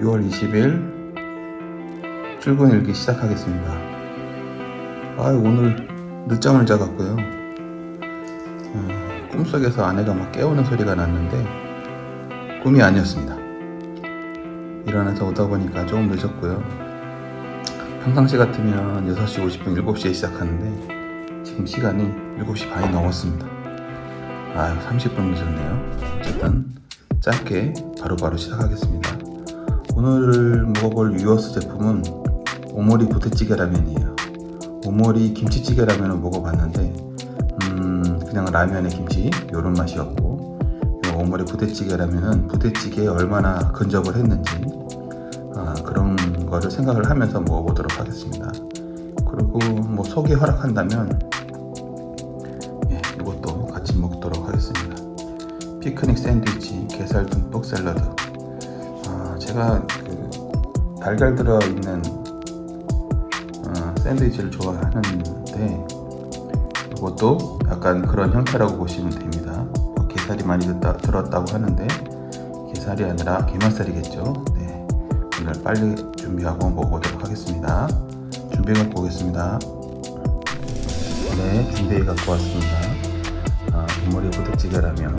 6월 20일 출근 일기 시작하겠습니다. 아 오늘 늦잠을 자갔고요. 어, 꿈속에서 아내가 막 깨우는 소리가 났는데 꿈이 아니었습니다. 일어나서 오다 보니까 조금 늦었고요. 평상시 같으면 6시 50분, 7시에 시작하는데 지금 시간이 7시 반이 넘었습니다. 아유 30분 늦었네요. 어쨌든 짧게 바로바로 시작하겠습니다. 오늘 먹어볼 유어스 제품은 오모리 부대찌개 라면이에요. 오모리 김치찌개 라면을 먹어봤는데 음, 그냥 라면에 김치 이런 맛이었고 이 오모리 부대찌개 라면은 부대찌개에 얼마나 근접을 했는지 아, 그런 거를 생각을 하면서 먹어보도록 하겠습니다. 그리고 뭐 속이 허락한다면 예, 이것도 같이 먹도록 하겠습니다. 피크닉 샌드위치, 게살 듬뿍 샐러드. 아, 제가 그 달걀 들어있는 어, 샌드위치를 좋아하는데 이것도 약간 그런 형태라고 보시면 됩니다. 어, 게살이 많이 듣다, 들었다고 하는데 게살이 아니라 게맛살이겠죠. 네, 오늘 빨리 준비하고 먹어보도록 하겠습니다. 준비해 갖고 오겠습니다. 네, 준비해 갖고 왔습니다. 아, 국물이 부대찌개라면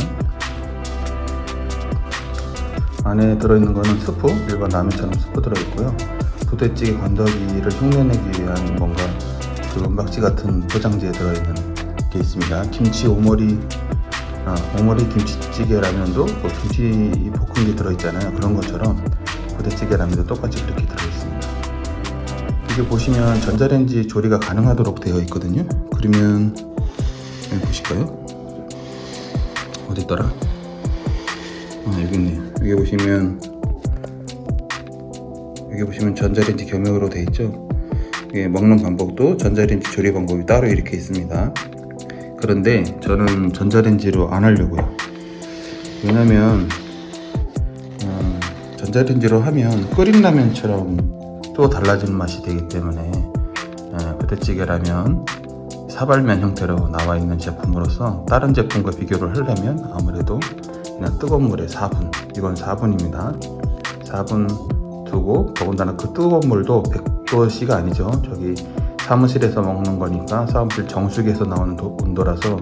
안에 들어있는 거는 스프, 일반 라면처럼 스프 들어있고요. 부대찌개 건더기를 흉내내기 위한 뭔가 그 은박지 같은 포장지에 들어있는 게 있습니다. 김치 오모리, 아, 오모리 김치찌개 라면도 뭐 김치 볶은 게 들어있잖아요. 그런 것처럼 부대찌개 라면도 똑같이 그렇게 들어있습니다. 이게 보시면 전자레인지 조리가 가능하도록 되어 있거든요. 그러면 여기 보실까요? 어디 있더라? 아 여기 있네요. 여기 보시면 여기 보시면 전자레인지 겸용으로 되어 있죠. 이게 먹는 방법도 전자레인지 조리 방법이 따로 이렇게 있습니다. 그런데 저는 전자레인지로 안 하려고요. 왜냐면 어, 전자레인지로 하면 끓인 라면처럼 또 달라지는 맛이 되기 때문에 어, 부대찌개 라면 사발면 형태로 나와 있는 제품으로서 다른 제품과 비교를 하려면 아무래도 그냥 뜨거운 물에 4분. 이건 4분입니다. 4분 두고 더군다나 그 뜨거운 물도 100도씨가 아니죠. 저기 사무실에서 먹는 거니까 사무실 정수기에서 나오는 도- 온도라서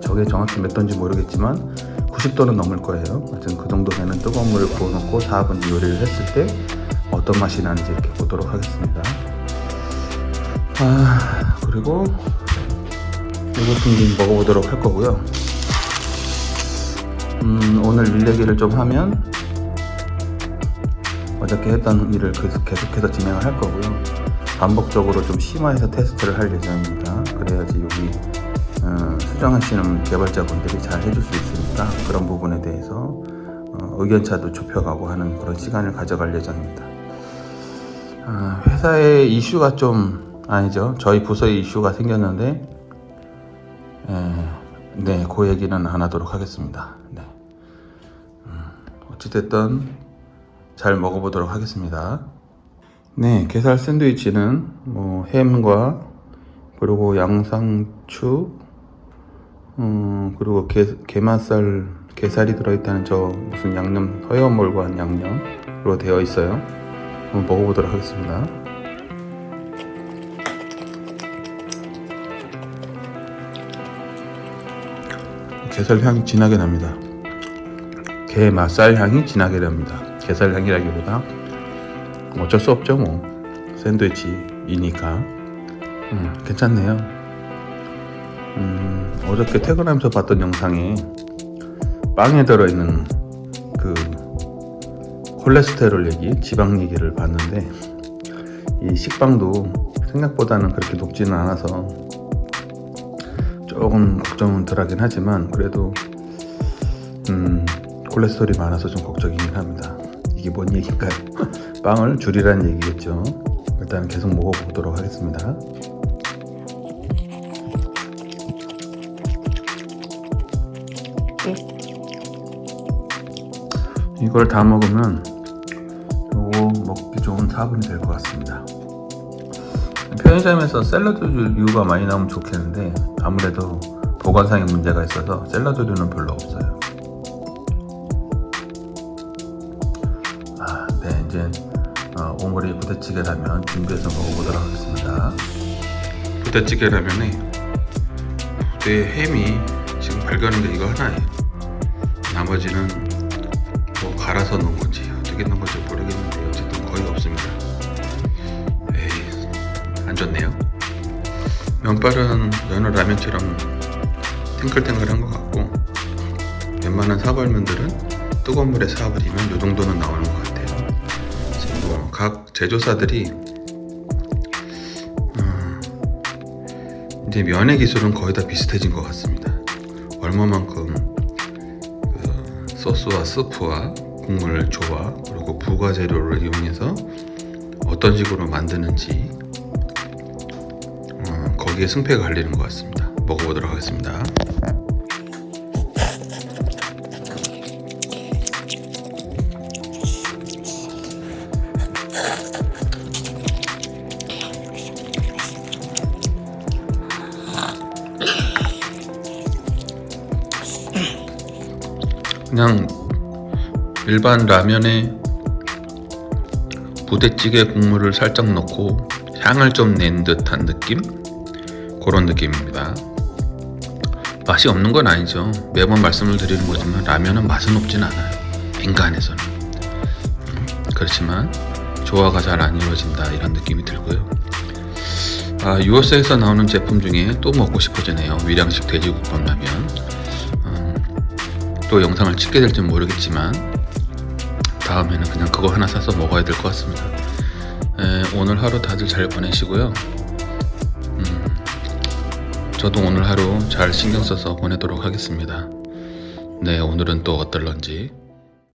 저게 정확히 몇 도인지 모르겠지만 90도는 넘을 거예요. 하여튼 그 정도 되는 뜨거운 물을 부어놓고 4분 요리를 했을 때 어떤 맛이 나는지 이렇게 보도록 하겠습니다. 아 그리고 이제 먹어보도록 할 거고요 음, 오늘 일 얘기를 좀 하면 어저께 했던 일을 계속, 계속해서 진행을 할 거고요. 반복적으로 좀 심화해서 테스트를 할 예정입니다. 그래야지 여기 어, 수정하시는 개발자분들이 잘 해줄 수 있으니까 그런 부분에 대해서 어, 의견차도 좁혀가고 하는 그런 시간을 가져갈 예정입니다. 아, 회사에 이슈가 좀 아니죠. 저희 부서에 이슈가 생겼는데 에, 네, 그 얘기는 안 하도록 하겠습니다. 어찌됐든 잘 먹어보도록 하겠습니다. 네, 게살 샌드위치는 뭐 햄과 그리고 양상추, 음, 그리고 게, 게맛살, 게살이 들어있다는 저 무슨 양념, 한 양념으로 되어 있어요. 한번 먹어보도록 하겠습니다. 게살 향이 진하게 납니다. 게 맛살 향이 진하게 납니다. 게살 향이라기보다 어쩔 수 없죠 뭐 샌드위치이니까 음, 괜찮네요. 음, 어저께 퇴근하면서 봤던 영상에 빵에 들어있는 그 콜레스테롤 얘기, 지방 얘기를 봤는데 이 식빵도 생각보다는 그렇게 높지는 않아서 조금 걱정은 덜하긴 하지만 그래도 음, 콜레스테롤이 많아서 좀 걱정이긴 합니다. 이게 뭔 얘기인가요? 빵을 줄이라는 얘기겠죠. 일단 계속 먹어보도록 하겠습니다. 이걸 다 먹으면 요거 먹기 좋은 4분이 될 것 같습니다. 편의점에서 샐러드류가 많이 나오면 좋겠는데 아무래도 보관상의 문제가 있어서 샐러드류는 별로 없어요. 이제 어, 오모리 부대찌개 라면 준비해서 먹어보도록 하겠습니다. 부대찌개 라면에 부대 햄이 지금 발견한 게 이거 하나예요. 나머지는 뭐 갈아서 넣은 건지 어떻게 넣은 건지 모르겠는데 어쨌든 거의 없습니다. 에이 안 좋네요. 면발은 연어 라면처럼 탱글탱글한 것 같고 웬만한 사발면들은 뜨거운 물에 사버리면 이 정도는 나오는 것 같아요. 각 제조사들이 음, 이제 면의 기술은 거의 다 비슷해진 것 같습니다. 얼마만큼 그 소스와 스프와 국물 조화 그리고 부가 재료를 이용해서 어떤 식으로 만드는지 어, 거기에 승패가 갈리는 것 같습니다. 먹어보도록 하겠습니다. 그냥 일반 라면에 부대찌개 국물을 살짝 넣고 향을 좀 낸 듯한 느낌? 그런 느낌입니다. 맛이 없는 건 아니죠. 매번 말씀을 드리는 거지만 라면은 맛은 없진 않아요. 인간에서는. 음, 그렇지만 조화가 잘 안 이루어진다 이런 느낌이 들고요. 아, 유어스에서 나오는 제품 중에 또 먹고 싶어지네요. 위량식 돼지국밥 라면. 음, 또 영상을 찍게 될지 모르겠지만 다음에는 그냥 그거 하나 사서 먹어야 될 것 같습니다. 에, 오늘 하루 다들 잘 보내시고요. 음, 저도 오늘 하루 잘 신경 써서 보내도록 하겠습니다. 네, 오늘은 또 어떨런지